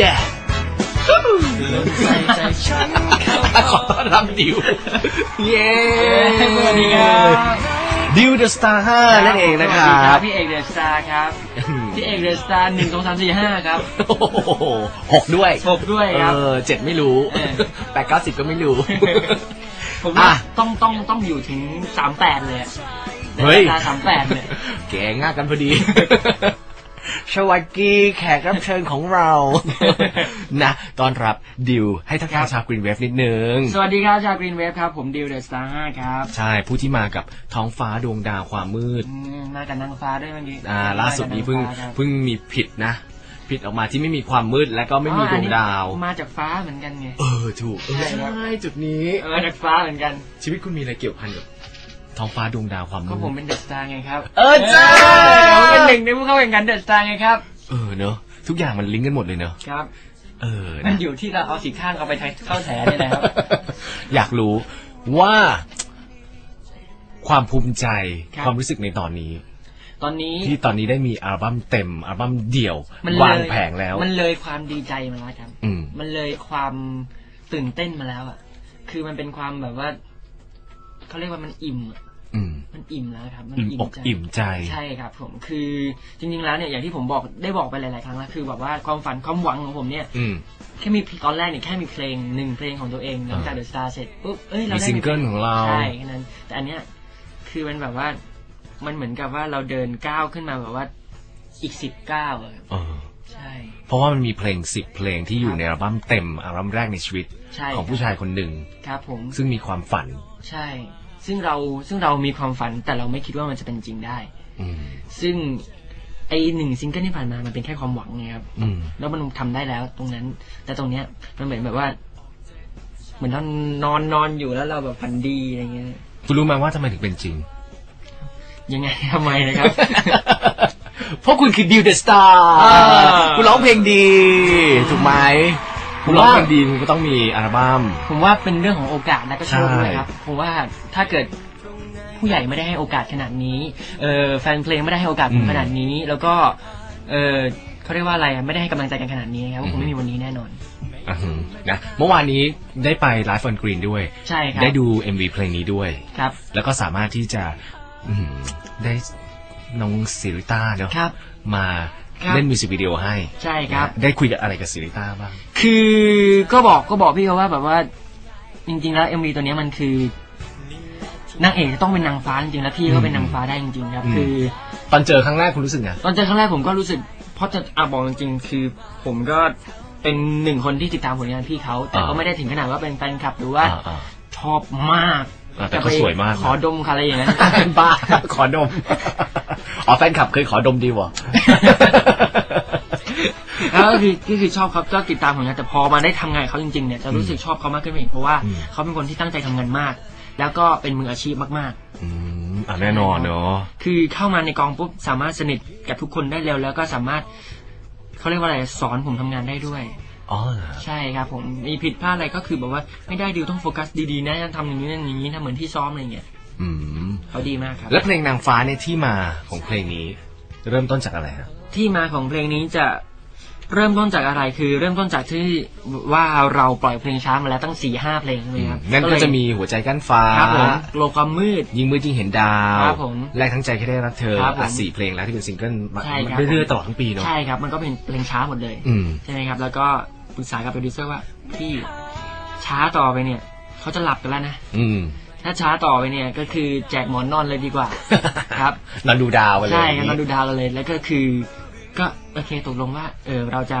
yeah ใส่ใจฉันเข้าขอต้อนรับดิว เย้สวัสดีครับดิวเดอะสตาร์ห้านั่นเองนะครัสวัสดีบพี่เอกเดอะสตาร์ครับพี่เอกเดอะสตาร์หนึ่งสองสามสี่ห้าครับโอ้โหหกด้วยหกด้วยครับเออเจ็ดไม่รู้เออแปดเก้าสิบก็ไม่รู้ ผมว่าอะต้องต้องต้องอยู่ถึงสามแปดเลยอะเฮ้ยสามแปดเนี่ยแกง่ากันพอดี สวัสดีแขกรับเชิญของเรานะต้อนรับดิวให้ทักทายชาวกรีนเวฟนิดนึง สวัสดีครับชาวกรีนเวฟครับ ผมดิวเดอะสตาร์ห้าครับ ใช่ผู้ที่มากับท้องฟ้าดวงดาวความมืดอืมมากับนางฟ้าด้วยเมื่อกี้อ่าล่าสุดนี้เพิ่งมากับนางฟ้าครับเพิ่งมีผิดนะผิดออกมาที่ไม่มีความมืดและก็ไม่มีอ๋อดอัวนงนี้ดาว มาจากฟ้าเหมือนกันไง เออถูกใช่ครับใช่จุดนี้เออมาจากฟ้าเหมือนกัน ชีวิตคุณมีอะไรเกี่ยวพันกับ ท้องฟ้าดวงดาวความมืก็ดผมเป็นเดอะสตาร์ไงครับเออจ้าผมเป็นหนึ่งในผู้เข้าแข่งขันเดอะสตาร์ไงครับ เออเนอะทุกอย่างมันลิงก์กันหมดเลยเนอะครับ เออมันนะอยู่ที่เราเอาสีข้างเอาไปเข้าแถนี่แหละครับ อยากรู้ว่า ความภูมิใจครับ ความรู้สึกในตอนนี้ ตอนนี้ที่ตอนนี้ได้มีอัลบั้มเต็มอัลบั้มเดี่ยว มันเลยวางแผงแล้ว มันเลยความดีใจมาแล้วครับ อืม มันเลยความตื่นเต้นมาแล้วอะ คือมันเป็นความแบบว่าเขาเรียกว่ามันอิ่มอะ อืม มันอิ่มแล้วครับ มันอิ่มอกใจอิ่มใจ ใช่ครับ ผมคือจริง ๆ แล้วเนี่ยอย่างที่ผมบอกได้บอกไปหลาย ๆ ครั้งแล้วคือแบบว่าความฝันความหวังของผมเนี่ยอืมแค่มีตอนแรกเนี่ยแค่มีเพลงหนึ่งเพลงของตัวเองหลังจากเดอะสตาร์เสร็จปุ๊บเอ้ยเรามีได้ซิงเกิลของเราใช่แค่นั้น แต่อันเนี้ยคือมันแบบว่ามันเหมือนกับว่าเราเดินก้าวขึ้นมาแบบว่าอีกสิบก้าวอะครับเออใช่ เพราะว่ามันมีเพลงสิบเพลงที่อยู่ในอัลบั้มเต็มอัลบั้มแรกในชีวิต ใช่ ของผู้ชายคนหนึ่ง ครับผมซึ่งมีความฝัน ใช่ ซึ่งเราซึ่งเรามีความฝันแต่เราไม่คิดว่ามันจะเป็นจริงได้ อืม ซึ่งไอหนึ่งซิงเกิลที่ผ่านมามันเป็นแค่ความหวังไงครับ อืม แล้วมันทำได้แล้วตรงนั้น แต่ตรงเนี้ยมันเหมือนแบบว่า เหมือนเรานอนนอนอยู่แล้วเราแบบฝันดีอะไรเงี้ยคุณรู้ไหมว่าทำไมถึงเป็นจริง ยังไงทำไมนะครับ เพราะคุณคือดิวเดอะสตาร์อ่า คุณร้องเพลงดี ถูกไหม คุณร้องเพลงดีคุณก็ต้องมีอัลบั้ม ผมว่าเป็นเรื่องของโอกาสและก็โชคด้วยใช่ครับผมว่าถ้าเกิดผู้ใหญ่ไม่ได้ให้โอกาสขนาดนี้เออแฟนเพลงไม่ได้ให้โอกาสผมขนาดนี้ แล้วก็เออเขาเรียกว่าอะไรอะไม่ได้ให้กำลังใจกันขนาดนี้นะครับผมไม่มีวันนี้แน่นอนอ่าฮะนะเมื่อวานนี้ได้ไปไลฟ์ on Green ด้วย ใช่ครับ ได้ดู MV เพลงนี้ด้วยครับ แล้วก็สามารถที่จะอืมได้น้องซิริต้าเนาะครับมา ครับ เล่นมิวสิกวิดีโอให้ใช่ครับนะได้คุยกับอะไรกับซิริต้าบ้าง คือก็บอกก็บอกพี่เขาว่าแบบว่า จริง ๆ แล้วเอ็มวีตัวเนี้ยมันคือนางเอกจะต้องเป็นนางฟ้าจริงๆแล้วพี่ก็เป็นนางฟ้าได้จริงๆครับ อืม คือ ตอนเจอครั้งแรกคุณรู้สึกไง ตอนเจอครั้งแรกผมก็รู้สึกเพราะจะอะบอกจริงๆคือ ผมก็เป็นหนึ่งคนที่ติดตามผลงานพี่เขาแต่ก็อ่า ไม่ได้ถึงขนาดว่าเป็นแฟนคลับหรือว่าอ่าอ่าชอบมากอ่าแต่เขาสวยมากนะ ขอดมอะไรอย่างนั้นเป็นบ้าขอดม อ๋อแฟนคลับเคยขอดมดีวะ แล้วก็คือก็คือชอบครับก็ติดตามผลงานแต่พอมาได้ทำงานกับเขาจริงๆเนี่ยจะรู้สึกชอบเขามากขึ้นไปอีกเพราะว่าอืมเขาเป็นคนที่ตั้งใจทำงานมาก แล้วก็เป็นมืออาชีพมากอืมอะแน่นอนเนาะๆ คือเข้ามาในกองปุ๊บสามารถสนิทกับทุกคนได้เร็วแล้วก็สามารถเขาเรียกว่าอะไรสอนผมทำงานได้ด้วย อ๋อเหรอใช่ครับผมมีผิดพลาดอะไรก็คือแบบว่าไม่ได้ดิวต้องโฟกัสดีๆนะทำอย่างนี้อย่างนี้ทำเหมือนที่ซ้อมอะไรเงี้ย อืมเขาดีมากครับ แล้วเพลงนางฟ้าเนี่ยที่มาของเพลงนี้ เริ่มต้นจากอะไรฮะที่มาของเพลงนี้จะเริ่มต้นจากอะไรคือ เริ่มต้นจากที่ว่าเราปล่อยเพลงช้ามาแล้วตั้งสี่ห้าเพลงใช่ไหมครับนั่นก็เลยจะมีหัวใจกั้นฟ้าครับผมโลความมืด ยิงมือยิงเห็นดาวครับผมแรกทั้งใจแค่ได้รักเธอครับผมอะสี่เพลงแล้วที่เป็นซิงเกิลมาใช่ครับเรื่อยๆตลอดทั้งปีเนาะใช่ครับมันก็เป็นเพลงช้าหมดเลยอืมใช่ไหมครับ แล้วก็ปรึกษากับโปรดิวเซอร์ว่าพี่ช้าต่อไปเนี่ยเขาจะหลับกันแล้วนะ อืม ถ้าช้าต่อไปเนี่ยก็คือแจกหมอนนอนเลยดีกว่า ครับนอนดูดาวไปเลยใช่ครับนอนดูดาวกันเลย แล้วก็คือ ก็โอเคตกลงว่า เออเราจะ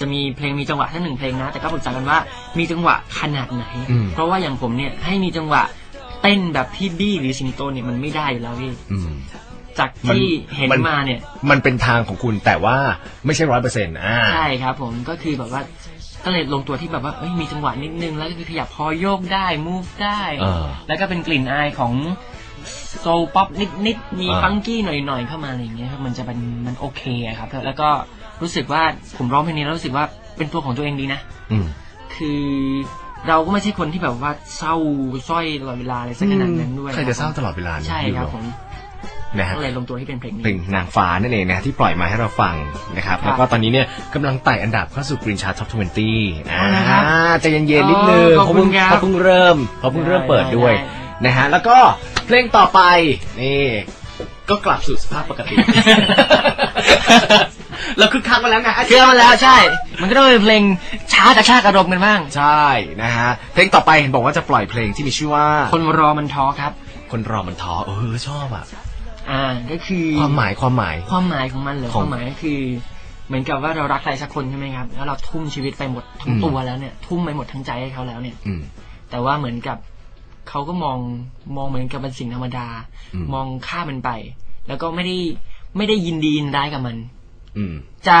จะมีเพลงมีจังหวะแค่หนึ่งเพลงนะ แต่ก็ปรึกษากันว่ามีจังหวะขนาดไหนอืมเพราะว่าอย่างผมเนี่ยให้มีจังหวะเต้นแบบพี่บี้หรือสิงโตเนี่ยมันไม่ได้อยู่แล้วพี่อืมจากมันที่เห็นมันมาเนี่ย มันเป็นทางของคุณแต่ว่าไม่ใช่ร้อยเปอร์เซ็นต์อ่าใช่ครับผมก็คือแบบว่า ก็เลยลงตัวที่แบบว่าเอ้ยมีจังหวะนิดนึงแล้วก็คือขยับพอโยกได้ move ได้ เออ แล้วก็เป็นกลิ่นอายของโซลป๊อปนิดๆมีอ่า ฟังกี้หน่อยๆเข้ามาอะไรอย่างเงี้ยครับมันจะเป็นมันโอเคอะครับแล้วก็รู้สึกว่าผมร้องเพลงนี้แล้วรู้สึกว่าเป็นตัวของตัวเองดีนะ อืม คือเราก็ไม่ใช่คนที่แบบว่าเศร้าสร้อยตลอดเวลาอะไรสักขนาดนั้นด้วยใครจะเศร้าตลอดเวลาเนี่ยใช่ครับอยู่ผม นะฮะก็เลยลงตัวที่เป็นเพลงนี้เพลงนางฟ้านั่นเองนะที่ปล่อยมาให้เราฟังนะครับครับแล้วก็ตอนนี้เนี่ยกำลังไต่อันดับเข้าสู่ Green Chart Top 20อ่าเอาละครับใจเย็นๆนิดนึงอ๋อขอบคุณครับเขาเพิ่งเริ่มเขาเพิ่งเริ่มเปิดด้วยได้นะฮะแล้วก็เพลงต่อไปนี่ก็กลับสู่สภาพปกติเราคึกคักมาแล้วไงเคลื่อนมาแล้วใช่ มันก็ต้องเป็นเพลงช้ากระชากอารมณ์กันบ้าง ใช่นะฮะ เพลงต่อไปเห็นบอกว่าจะปล่อยเพลงที่มีชื่อว่า คนรอมันท้อครับ คนรอมันท้อเออชอบอะ อ่าก็คือความหมายความหมาย ความหมายของมันเหรอขคอง วามหมายก็คือ เหมือนกับว่าเรารักใครสักคนใช่ไหมครับ แล้วเราทุ่มชีวิตไปหมดทั้งอืมตัวแล้วเนี่ย ทุ่มไปหมดทั้งใจให้เขาแล้วเนี่ย อืม แต่ว่าเหมือนกับเขาก็มองมองเหมือนกับเป็นสิ่งธรรมดา อืม มองข้ามมันไป แล้วก็ไม่ได้ไม่ได้ยินดียินร้ายกับมัน อืม จะ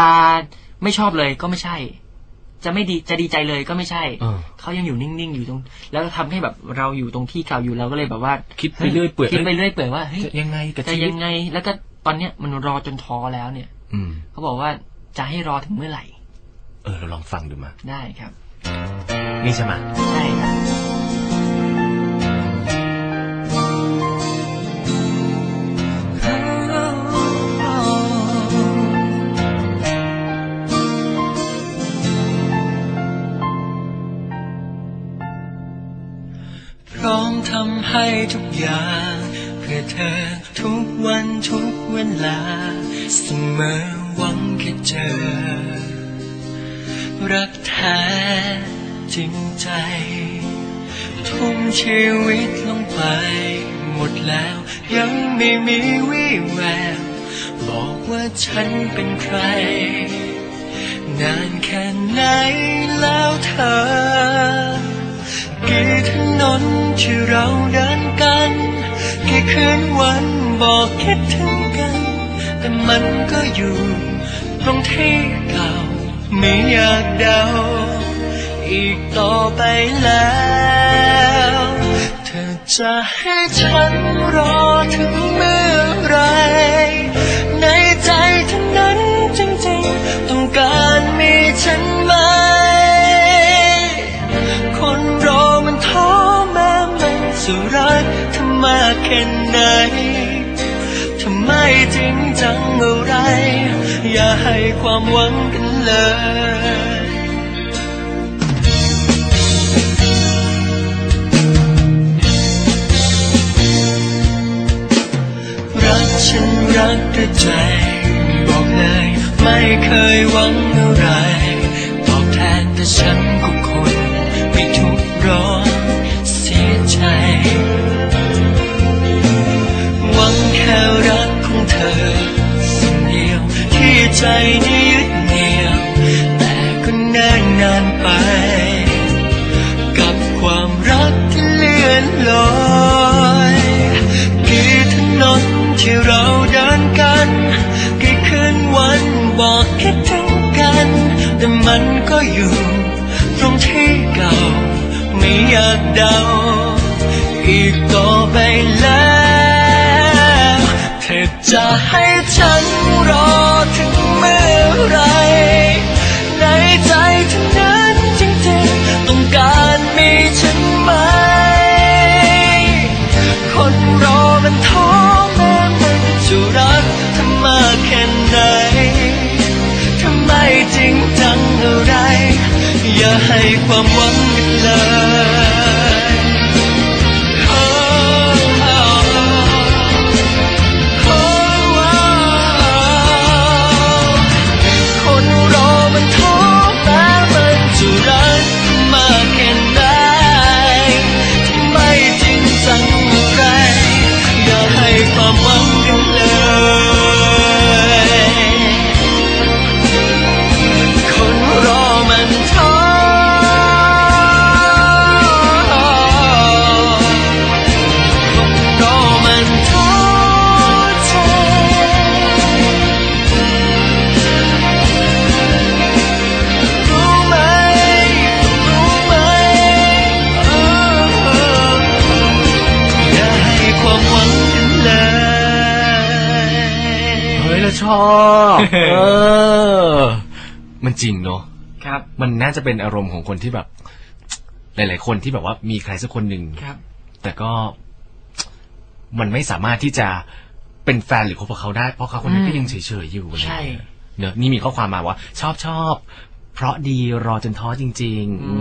ไม่ชอบเลยก็ไม่ใช่ จะไม่ดีจะดีใจเลยก็ไม่ใช่เออเขายังอยู่นิ่งๆอยู่ตรง แล้วทำให้แบบเราอยู่ตรงที่เก่าอยู่เราก็เลยแบบว่า คิดไปเรื่อยเปื่อยคิดไปเรื่อยเปื่อยว่าเฮ้ยจะยังไงกับจะชีวิยัตงไง แล้วก็ตอนเนี้ยมันรอจนท้อแล้วเนี่ย อืมเขาบอกว่าจะให้รอถึงเมื่อไหร่ เออเราลองฟังดูมาได้ครับ นี่ใช่ไหมใช่ครับ ทำให้ทุกอย่าง เพื่อเธอทุกวันทุกเวลา เสมอหวังแค่เจอ รักแท้จริงใจ ทุ่มชีวิตลงไป หมดแล้วยังไม่มีวี่แววบอกว่าฉันเป็นใคร นานแค่ไหนแล้วเธอกี่ถ นนที่เราเดินกันกี่คืนวันบอกคิดถึงกัน แต่มันก็อยู่ตรงที่เก่าไม่อยากเดา อีกต่อไปแล้ว เธอจะให้ฉันรอถึงเมื่อไร ทำไมจริงจังอะไร อย่าให้ความหวังกันเลยรักฉันรักด้วยใจ บอกเลย ไม่เคยหวังอะไรตอบแทนแต่ฉัน ที่เราเดินกันกี่คืนวันบอกคิดถึงกัน แต่มันก็อยู่ตรงที่เก่า ไม่อยากเดา อีกต่อไปแล้วเธอจะให้ฉันรอ ให้ความหวังกันเลย อบเออ มันจริงเนาะครับ มันน่าจะเป็นอารมณ์ของคนที่แบบ หลาย ๆ คนที่แบบว่ามีใครสักคนหนึ่งครับ แต่ก็มันไม่สามารถที่จะเป็นแฟนหรือคบกับเขาได้ เพราะเขาคนนั้นอืมก็ยังเฉย ๆ อยู่อะไรใช่เงี้ยเนอะนี่มีข้อความมาว่า ชอบชอบเพราะดีรอจนท้อจริง ๆ